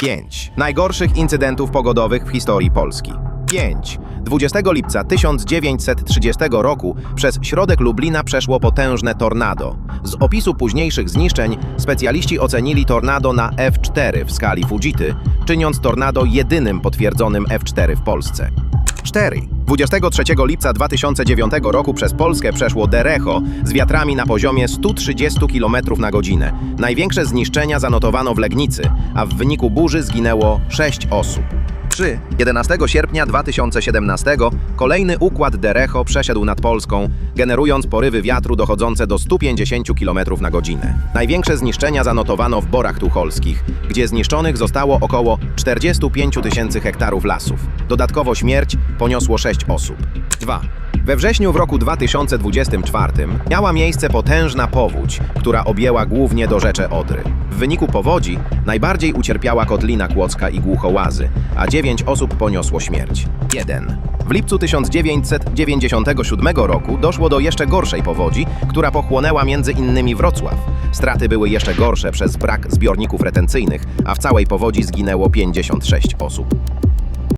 5. Najgorszych incydentów pogodowych w historii Polski. 5. 20 lipca 1930 roku przez środek Lublina przeszło potężne tornado. Z opisu późniejszych zniszczeń specjaliści ocenili tornado na F4 w skali Fujity, czyniąc tornado jedynym potwierdzonym F4 w Polsce. 4. 23 lipca 2009 roku przez Polskę przeszło Derecho z wiatrami na poziomie 130 km na godzinę. Największe zniszczenia zanotowano w Legnicy, a w wyniku burzy zginęło 6 osób. 3. 11 sierpnia 2017 kolejny układ Derecho przeszedł nad Polską, generując porywy wiatru dochodzące do 150 km na godzinę. Największe zniszczenia zanotowano w Borach Tucholskich, gdzie zniszczonych zostało około 45 tysięcy hektarów lasów. Dodatkowo śmierć poniosło 6 osób. 2. We wrześniu w roku 2024 miała miejsce potężna powódź, która objęła głównie do rzeczy Odry. W wyniku powodzi najbardziej ucierpiała Kotlina Kłodzka i Głuchołazy, a 9 osób poniosło śmierć. 1. W lipcu 1997 roku doszło do jeszcze gorszej powodzi, która pochłonęła między innymi Wrocław. Straty były jeszcze gorsze przez brak zbiorników retencyjnych, a w całej powodzi zginęło 56 osób.